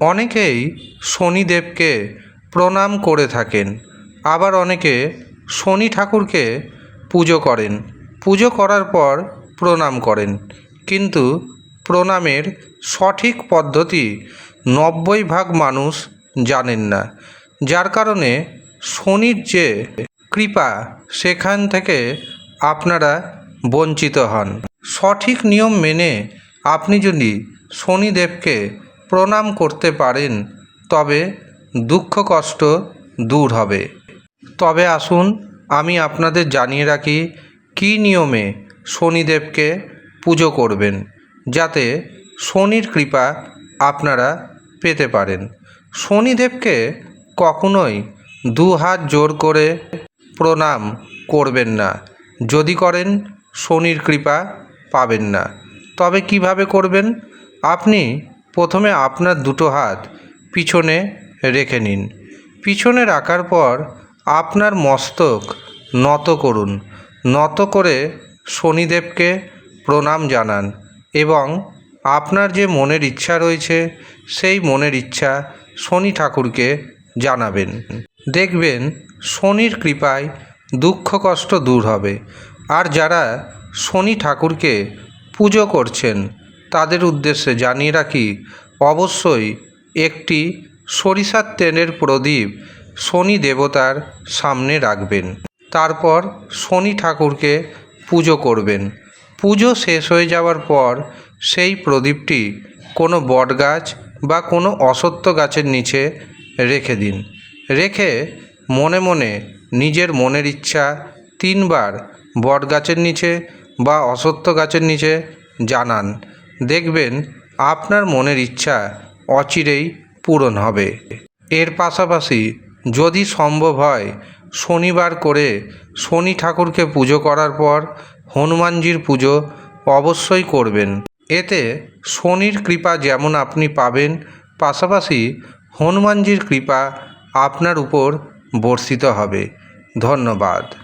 অনেকেই শনিদেবকে প্রণাম করে থাকেন, আবার অনেকে শনি ঠাকুরকে পুজো করেন। পুজো করার পর প্রণাম করেন, কিন্তু প্রণামের সঠিক পদ্ধতি নব্বই ভাগ মানুষ জানেন না, যার কারণে শনির যে কৃপা, সেখান থেকে আপনারা বঞ্চিত হন। সঠিক নিয়ম মেনে আপনি যদি শনিদেবকে প্রণাম করতে পারেন, তবে দুঃখ কষ্ট দূর হবে। তবে আসুন, আমি আপনাদের জানিয়ে রাখি, কী নিয়মে শনিদেবকে পুজো করবেন, যাতে শনির কৃপা আপনারা পেতে পারেন। শনিদেবকে কখনোই দু হাত জোর করে প্রণাম করবেন না। যদি করেন, শনির কৃপা পাবেন না। তবে কীভাবে করবেন? আপনি প্রথমে আপনার দুটো হাত পিছনে রেখে নিন। পিছনে রাখার পর আপনার মস্তক নত করুন। নত করে শনিদেবকে প্রণাম জানান এবং আপনার যে মনের ইচ্ছা রয়েছে, সেই মনের ইচ্ছা শনি ঠাকুরকে জানাবেন। দেখবেন শনির কৃপায় দুঃখ কষ্ট দূর হবে। আর যারা শনি ঠাকুরকে পুজো করছেন তাদের উদ্দেশ্যে জানিয়ে রাখি, অবশ্যই একটি সরিষার তেলের প্রদীপ শনি দেবতার সামনে রাখবেন। তারপর শনি ঠাকুরকে পুজো করবেন। পুজো শেষ হয়ে যাওয়ার পর সেই প্রদীপটি কোনো বটগাছ বা কোনো অসত্য গাছের নিচে রেখে দিন। রেখে মনে মনে নিজের মনের ইচ্ছা তিনবার বটগাছের নিচে বা অসত্য গাছের নিচে জানান। দেখবেন আপনার মনের ইচ্ছা অচিরেই পূরণ হবে। এর পাশাপাশি যদি সম্ভব হয়, শনিবার করে শনি ঠাকুরকে পুজো করার পর হনুমানজির পুজো অবশ্যই করবেন। এতে শনির কৃপা যেমন আপনি পাবেন, পাশাপাশি হনুমানজির কৃপা আপনার উপর বর্ষিত হবে। ধন্যবাদ।